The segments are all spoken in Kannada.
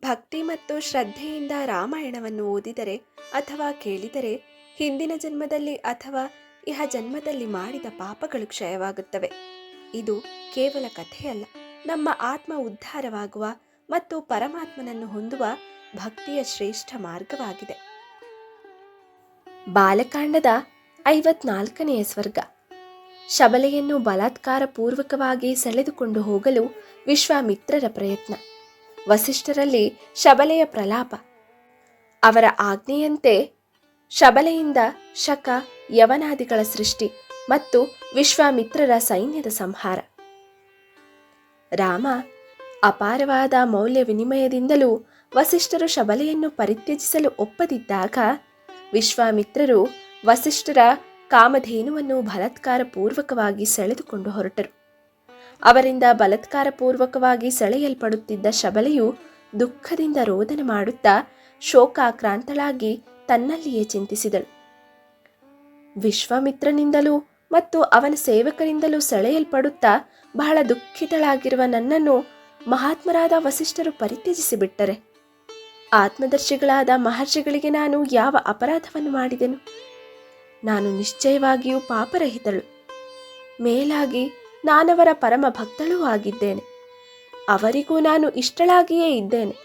ಭಕ್ತಿ ಮತ್ತು ಶ್ರದ್ಧೆಯಿಂದ ರಾಮಾಯಣವನ್ನು ಓದಿದರೆ ಅಥವಾ ಕೇಳಿದರೆ ಹಿಂದಿನ ಜನ್ಮದಲ್ಲಿ ಅಥವಾ ಇಹ ಜನ್ಮದಲ್ಲಿ ಮಾಡಿದ ಪಾಪಗಳು ಕ್ಷಯವಾಗುತ್ತವೆ. ಇದು ಕೇವಲ ಕಥೆಯಲ್ಲ. ನಮ್ಮ ಆತ್ಮ ಉದ್ಧಾರವಾಗುವ ಮತ್ತು ಪರಮಾತ್ಮನನ್ನು ಹೊಂದುವ ಭಕ್ತಿಯ ಶ್ರೇಷ್ಠ ಮಾರ್ಗವಾಗಿದೆ. ಬಾಲಕಾಂಡದ ಐವತ್ನಾಲ್ಕನೆಯ ಸ್ವರ್ಗ. ಶಬಲೆಯನ್ನು ಬಲಾತ್ಕಾರ ಪೂರ್ವಕವಾಗಿ ಸೆಳೆದುಕೊಂಡು ಹೋಗಲು ವಿಶ್ವಾಮಿತ್ರರ ಪ್ರಯತ್ನ. ವಸಿಷ್ಠರಲ್ಲಿ ಶಬಲೆಯ ಪ್ರಲಾಪ. ಅವರ ಆಜ್ಞೆಯಂತೆ ಶಬಲೆಯಿಂದ ಶಕ, ಯವನಾದಿಗಳ ಸೃಷ್ಟಿ ಮತ್ತು ವಿಶ್ವಾಮಿತ್ರರ ಸೈನ್ಯದ ಸಂಹಾರ. ರಾಮ ಅಪಾರವಾದ ಮೌಲ್ಯ ವಿನಿಮಯದಿಂದಲೂ ವಸಿಷ್ಠರು ಶಬಲೆಯನ್ನು ಪರಿತ್ಯಜಿಸಲು ಒಪ್ಪದಿದ್ದಾಗ ವಿಶ್ವಾಮಿತ್ರರು ವಸಿಷ್ಠರ ಕಾಮಧೇನುವನ್ನು ಬಲಾತ್ಕಾರ ಪೂರ್ವಕವಾಗಿ ಸೆಳೆದುಕೊಂಡು ಹೊರಟರು. ಅವರಿಂದ ಬಲತ್ಕಾರಪೂರ್ವಕವಾಗಿ ಸೆಳೆಯಲ್ಪಡುತ್ತಿದ್ದ ಶಬಲೆಯು ದುಃಖದಿಂದ ರೋದನ ಮಾಡುತ್ತಾ ಶೋಕಾಕ್ರಾಂತಳಾಗಿ ತನ್ನಲ್ಲಿಯೇ ಚಿಂತಿಸಿದಳು. ವಿಶ್ವಾಮಿತ್ರನಿಂದಲೂ ಮತ್ತು ಅವನ ಸೇವಕರಿಂದಲೂ ಸೆಳೆಯಲ್ಪಡುತ್ತಾ ಬಹಳ ದುಃಖಿತಳಾಗಿರುವ ನನ್ನನ್ನು ಮಹಾತ್ಮರಾದ ವಸಿಷ್ಠರು ಪರಿತ್ಯಜಿಸಿಬಿಟ್ಟರೆ. ಆತ್ಮದರ್ಶಿಗಳಾದ ಮಹರ್ಷಿಗಳಿಗೆ ನಾನು ಯಾವ ಅಪರಾಧವನ್ನು ಮಾಡಿದೆನು? ನಾನು ನಿಶ್ಚಯವಾಗಿಯೂ ಪಾಪರಹಿತಳು. ಮೇಲಾಗಿ ನಾನವರ ಪರಮ ಭಕ್ತಳೂ ಆಗಿದ್ದೇನೆ. ಅವರಿಗೂ ನಾನು ಇಷ್ಟಳಾಗಿಯೇ ಇದ್ದೇನೆ.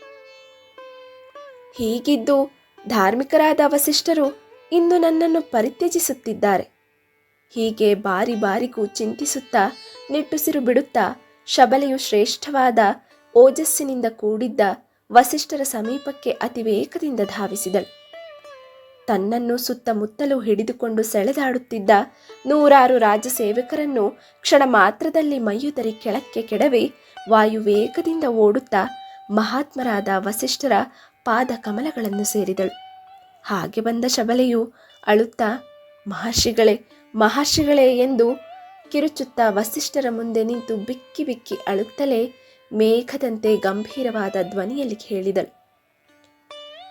ಹೀಗಿದ್ದು ಧಾರ್ಮಿಕರಾದ ವಸಿಷ್ಠರು ಇಂದು ನನ್ನನ್ನು ಪರಿತ್ಯಜಿಸುತ್ತಿದ್ದಾರೆ. ಹೀಗೆ ಬಾರಿ ಬಾರಿಗೂ ಚಿಂತಿಸುತ್ತಾ, ನಿಟ್ಟುಸಿರು ಬಿಡುತ್ತಾ, ಶಬಲೆಯು ಶ್ರೇಷ್ಠವಾದ ಓಜಸ್ಸಿನಿಂದ ಕೂಡಿದ್ದ ವಸಿಷ್ಠರ ಸಮೀಪಕ್ಕೆ ಅತಿ ವೇಗದಿಂದ ಧಾವಿಸಿದಳು. ತನ್ನನ್ನು ಸುತ್ತಮುತ್ತಲು ಹಿಡಿದುಕೊಂಡು ಸೆಳೆದಾಡುತ್ತಿದ್ದ ನೂರಾರು ರಾಜ ಸೇವಕರನ್ನು ಕ್ಷಣ ಮಾತ್ರದಲ್ಲಿ ಮೈಯುದರಿ ಕೆಳಕ್ಕೆ ಕೆಡವಿ ವಾಯುವೇಗದಿಂದ ಓಡುತ್ತಾ ಮಹಾತ್ಮರಾದ ವಸಿಷ್ಠರ ಪಾದ ಕಮಲಗಳನ್ನು ಸೇರಿದಳು. ಹಾಗೆ ಬಂದ ಶಬಲೆಯು ಅಳುತ್ತಾ, ಮಹರ್ಷಿಗಳೇ ಮಹರ್ಷಿಗಳೇ ಎಂದು ಕಿರುಚುತ್ತಾ ವಸಿಷ್ಠರ ಮುಂದೆ ನಿಂತು ಬಿಕ್ಕಿ ಬಿಕ್ಕಿ ಅಳುತ್ತಲೇ ಮೇಘದಂತೆ ಗಂಭೀರವಾದ ಧ್ವನಿಯಲ್ಲಿ ಹೇಳಿದಳು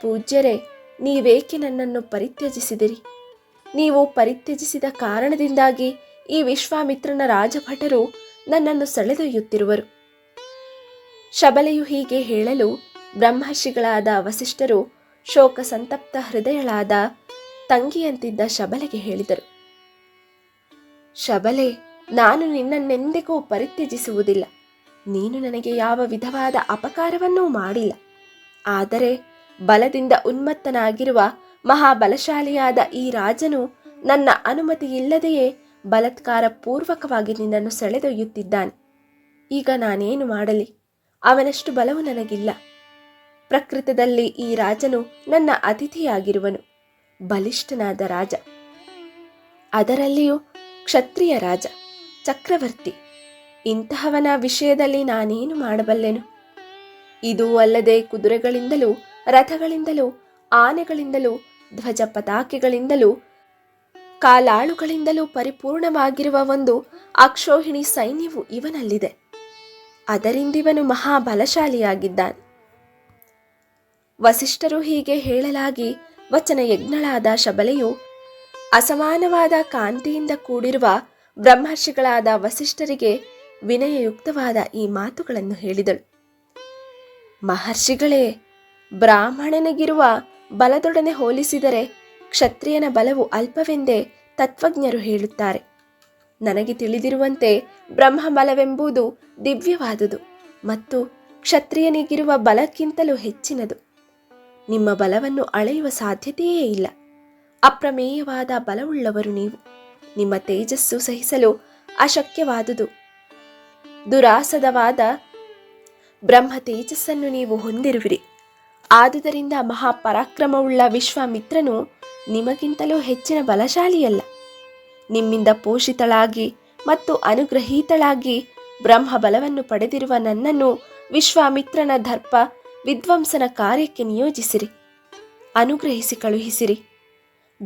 ಪೂಜ್ಯರೇ ನೀವೇಕೆ ನನ್ನನ್ನು ಪರಿತ್ಯಜಿಸಿದಿರಿ? ನೀವು ಪರಿತ್ಯಜಿಸಿದ ಕಾರಣದಿಂದಾಗಿ ಈ ವಿಶ್ವಾಮಿತ್ರನ ರಾಜಭಟರು ನನ್ನನ್ನು ಸೆಳೆದೊಯ್ಯುತ್ತಿರುವರು. ಶಬಲೆಯು ಹೀಗೆ ಹೇಳಲು ಬ್ರಹ್ಮರ್ಷಿಗಳಾದ ವಸಿಷ್ಠರು ಶೋಕ ಸಂತಪ್ತ ಹೃದಯಳಾದ ತಂಗಿಯಂತಿದ್ದ ಶಬಲೆಗೆ ಹೇಳಿದರು. ಶಬಲೆ, ನಾನು ನಿನ್ನನ್ನೆಂದಿಗೂ ಪರಿತ್ಯಜಿಸುವುದಿಲ್ಲ. ನೀನು ನನಗೆ ಯಾವ ವಿಧವಾದ ಅಪಕಾರವನ್ನೂ ಮಾಡಿಲ್ಲ. ಆದರೆ ಬಲದಿಂದ ಉನ್ಮತ್ತನಾಗಿರುವ ಮಹಾಬಲಶಾಲಿಯಾದ ಈ ರಾಜನು ನನ್ನ ಅನುಮತಿಯಿಲ್ಲದೆಯೇ ಬಲತ್ಕಾರ ಪೂರ್ವಕವಾಗಿ ನಿನ್ನನ್ನು ಸೆಳೆದೊಯ್ಯುತ್ತಿದ್ದಾನೆ. ಈಗ ನಾನೇನು ಮಾಡಲಿ? ಅವನಷ್ಟು ಬಲವು ನನಗಿಲ್ಲ. ಪ್ರಕೃತದಲ್ಲಿ ಈ ರಾಜನು ನನ್ನ ಅತಿಥಿಯಾಗಿರುವನು, ಬಲಿಷ್ಠನಾದ ರಾಜ. ಅದರಲ್ಲಿಯೂ ಕ್ಷತ್ರಿಯ ರಾಜ, ಚಕ್ರವರ್ತಿ. ಇಂತಹವನ ವಿಷಯದಲ್ಲಿ ನಾನೇನು ಮಾಡಬಲ್ಲೆನು? ಇದೂ ಅಲ್ಲದೆ ಕುದುರೆಗಳಿಂದಲೂ ರಥಗಳಿಂದಲೂ, ಆನೆಗಳಿಂದಲೂ, ಧ್ವಜ ಪತಾಕೆಗಳಿಂದಲೂ, ಕಾಲಾಳುಗಳಿಂದಲೂ ಪರಿಪೂರ್ಣವಾಗಿರುವ ಒಂದು ಅಕ್ಷೋಹಿಣಿ ಸೈನ್ಯವು ಇವನಲ್ಲಿದೆ. ಅದರಿಂದಿವನು ಮಹಾಬಲಶಾಲಿಯಾಗಿದ್ದಾನೆ. ವಸಿಷ್ಠರು ಹೀಗೆ ಹೇಳಲಾಗಿ ವಚನ ಯಜ್ಞಳಾದ ಶಬಲೆಯು, ಅಸಮಾನವಾದ ಕಾಂತಿಯಿಂದ ಕೂಡಿರುವ ಬ್ರಹ್ಮರ್ಷಿಗಳಾದ ವಸಿಷ್ಠರಿಗೆ ವಿನಯಯುಕ್ತವಾದ ಈ ಮಾತುಗಳನ್ನು ಹೇಳಿದಳು. ಮಹರ್ಷಿಗಳೇ ಬ್ರಾಹ್ಮಣನಿಗಿರುವ ಬಲದೊಡನೆ ಹೋಲಿಸಿದರೆ ಕ್ಷತ್ರಿಯನ ಬಲವು ಅಲ್ಪವೆಂದೇ ತತ್ವಜ್ಞರು ಹೇಳುತ್ತಾರೆ. ನನಗೆ ತಿಳಿದಿರುವಂತೆ ಬ್ರಹ್ಮಬಲವೆಂಬುದು ದಿವ್ಯವಾದುದು ಮತ್ತು ಕ್ಷತ್ರಿಯನಿಗಿರುವ ಬಲಕ್ಕಿಂತಲೂ ಹೆಚ್ಚಿನದು. ನಿಮ್ಮ ಬಲವನ್ನು ಅಳೆಯುವ ಸಾಧ್ಯತೆಯೇ ಇಲ್ಲ. ಅಪ್ರಮೇಯವಾದ ಬಲವುಳ್ಳವರು ನೀವು. ನಿಮ್ಮ ತೇಜಸ್ಸು ಸಹಿಸಲು ಅಶಕ್ಯವಾದುದು. ದುರಾಸದವಾದ ಬ್ರಹ್ಮ ತೇಜಸ್ಸನ್ನು ನೀವು ಹೊಂದಿರುವಿರಿ. ಆದುದರಿಂದ ಮಹಾಪರಾಕ್ರಮವುಳ್ಳ ವಿಶ್ವಾಮಿತ್ರನು ನಿಮಗಿಂತಲೂ ಹೆಚ್ಚಿನ ಬಲಶಾಲಿಯಲ್ಲ. ನಿಮ್ಮಿಂದ ಪೋಷಿತಳಾಗಿ ಮತ್ತು ಅನುಗ್ರಹೀತಳಾಗಿ ಬ್ರಹ್ಮ ಬಲವನ್ನು ಪಡೆದಿರುವ ನನ್ನನ್ನು ವಿಶ್ವಾಮಿತ್ರನ ದರ್ಪ ವಿದ್ವಂಸನ ಕಾರ್ಯಕ್ಕೆ ನಿಯೋಜಿಸಿರಿ. ಅನುಗ್ರಹಿಸಿ ಕಳುಹಿಸಿರಿ.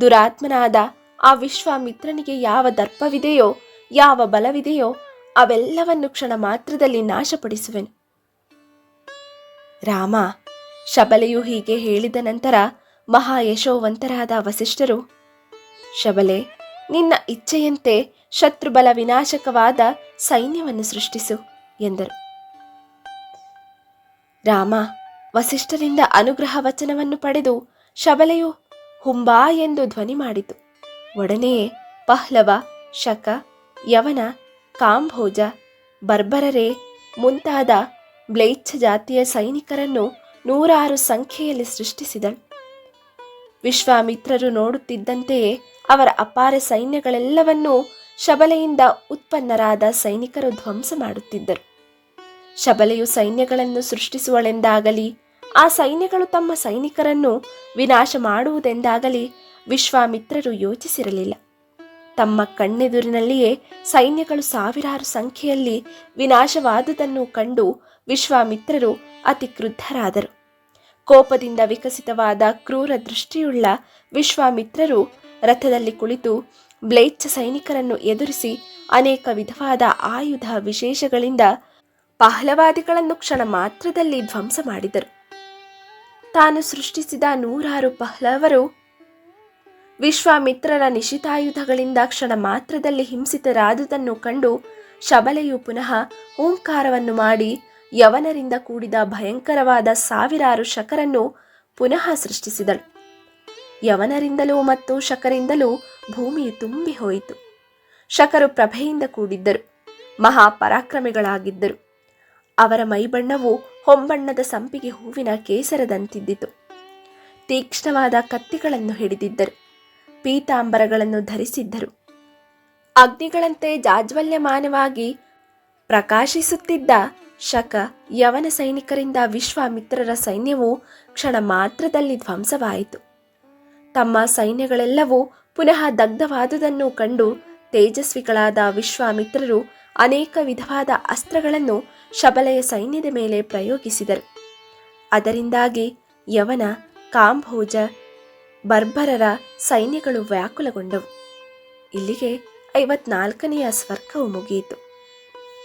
ದುರಾತ್ಮನಾದ ಆ ವಿಶ್ವಾಮಿತ್ರನಿಗೆ ಯಾವ ದರ್ಪವಿದೆಯೋ, ಯಾವ ಬಲವಿದೆಯೋ ಅವೆಲ್ಲವನ್ನು ಕ್ಷಣ ಮಾತ್ರದಲ್ಲಿ ನಾಶಪಡಿಸುವೆನು. ರಾಮ ಶಬಲೆಯು ಹೀಗೆ ಹೇಳಿದ ನಂತರ ಮಹಾ ಯಶೋವಂತರಾದ ವಸಿಷ್ಠರು, ಶಬಲೆ, ನಿನ್ನ ಇಚ್ಛೆಯಂತೆ ಶತ್ರುಬಲ ವಿನಾಶಕವಾದ ಸೈನ್ಯವನ್ನು ಸೃಷ್ಟಿಸು, ಎಂದರು. ರಾಮ ವಸಿಷ್ಠರಿಂದ ಅನುಗ್ರಹ ವಚನವನ್ನು ಪಡೆದು ಶಬಲೆಯು ಹುಂಬಾ ಎಂದು ಧ್ವನಿ ಮಾಡಿತು. ಒಡನೆಯೇ ಪಹ್ಲವ, ಶಕ, ಯವನ, ಕಾಂಭೋಜ, ಬರ್ಬರರೇ ಮುಂತಾದ ಬ್ಲೈಚ್ಛ ಜಾತಿಯ ಸೈನಿಕರನ್ನು ನೂರಾರು ಸಂಖ್ಯೆಯಲ್ಲಿ ಸೃಷ್ಟಿಸಿದಳು. ವಿಶ್ವಾಮಿತ್ರರು ನೋಡುತ್ತಿದ್ದಂತೆಯೇ ಅವರ ಅಪಾರ ಸೈನ್ಯಗಳೆಲ್ಲವನ್ನೂ ಶಬಲೆಯಿಂದ ಉತ್ಪನ್ನರಾದ ಸೈನಿಕರು ಧ್ವಂಸ ಮಾಡುತ್ತಿದ್ದರು. ಶಬಲೆಯು ಸೈನ್ಯಗಳನ್ನು ಸೃಷ್ಟಿಸುವಳೆಂದಾಗಲಿ, ಆ ಸೈನ್ಯಗಳು ತಮ್ಮ ಸೈನಿಕರನ್ನು ವಿನಾಶ ಮಾಡುವುದೆಂದಾಗಲಿ ವಿಶ್ವಾಮಿತ್ರರು ಯೋಚಿಸಿರಲಿಲ್ಲ. ತಮ್ಮ ಕಣ್ಣೆದುರಿನಲ್ಲಿಯೇ ಸೈನ್ಯಗಳು ಸಾವಿರಾರು ಸಂಖ್ಯೆಯಲ್ಲಿ ವಿನಾಶವಾದುದನ್ನು ಕಂಡು ವಿಶ್ವಾಮಿತ್ರರು ಅತಿ ಕ್ರುದ್ಧರಾದರು ಕೋಪದಿಂದ ವಿಕಸಿತವಾದ ಕ್ರೂರ ದೃಷ್ಟಿಯುಳ್ಳ ವಿಶ್ವಾಮಿತ್ರರು ರಥದಲ್ಲಿ ಕುಳಿತು ಬ್ಲೇಚ್ಛ ಸೈನಿಕರನ್ನು ಎದುರಿಸಿ ಅನೇಕ ವಿಧವಾದ ಆಯುಧ ವಿಶೇಷಗಳಿಂದ ಪಹಲವಾದಿಗಳನ್ನು ಕ್ಷಣ ಮಾತ್ರದಲ್ಲಿ ಧ್ವಂಸ ಮಾಡಿದರು. ತಾನು ಸೃಷ್ಟಿಸಿದ ನೂರಾರು ಪಹಲವರು ವಿಶ್ವಾಮಿತ್ರರ ನಿಶಿತಾಯುಧಗಳಿಂದ ಕ್ಷಣ ಮಾತ್ರದಲ್ಲಿ ಹಿಂಸಿತರಾದುದನ್ನು ಕಂಡು ಶಬಲೆಯು ಪುನಃ ಓಂಕಾರವನ್ನು ಮಾಡಿ ಯವನರಿಂದ ಕೂಡಿದ ಭಯಂಕರವಾದ ಸಾವಿರಾರು ಶಕರನ್ನು ಪುನಃ ಸೃಷ್ಟಿಸಿದಳು. ಯವನರಿಂದಲೂ ಮತ್ತು ಶಕರಿಂದಲೂ ಭೂಮಿಯು ತುಂಬಿ ಹೋಯಿತು. ಶಕರು ಪ್ರಭೆಯಿಂದ ಕೂಡಿದ್ದರು, ಮಹಾಪರಾಕ್ರಮಿಗಳಾಗಿದ್ದರು. ಅವರ ಮೈಬಣ್ಣವು ಹೊಂಬಣ್ಣದ ಸಂಪಿಗೆ ಹೂವಿನ ಕೇಸರದಂತಿದ್ದಿತು. ತೀಕ್ಷ್ಣವಾದ ಕತ್ತಿಗಳನ್ನು ಹಿಡಿದಿದ್ದರು, ಪೀತಾಂಬರಗಳನ್ನು ಧರಿಸಿದ್ದರು. ಅಗ್ನಿಗಳಂತೆ ಜಾಜ್ವಲ್ಯಮಾನವಾಗಿ ಪ್ರಕಾಶಿಸುತ್ತಿದ್ದ ಶಕ, ಯವನ ಸೈನಿಕರಿಂದ ವಿಶ್ವಾಮಿತ್ರರ ಸೈನ್ಯವು ಕ್ಷಣ ಮಾತ್ರದಲ್ಲಿ ಧ್ವಂಸವಾಯಿತು. ತಮ್ಮ ಸೈನ್ಯಗಳೆಲ್ಲವೂ ಪುನಃ ದಗ್ಧವಾದುದನ್ನು ಕಂಡು ತೇಜಸ್ವಿಗಳಾದ ವಿಶ್ವಾಮಿತ್ರರು ಅನೇಕ ವಿಧವಾದ ಅಸ್ತ್ರಗಳನ್ನು ಶಬಲೆಯ ಸೈನ್ಯದ ಮೇಲೆ ಪ್ರಯೋಗಿಸಿದರು. ಅದರಿಂದಾಗಿ ಯವನ, ಕಾಂಭೋಜ, ಬರ್ಬರರ ಸೈನ್ಯಗಳು ವ್ಯಾಕುಲಗೊಂಡವು. ಇಲ್ಲಿಗೆ ಐವತ್ನಾಲ್ಕನೆಯ ಸ್ವರ್ಗವು ಮುಗಿಯಿತು.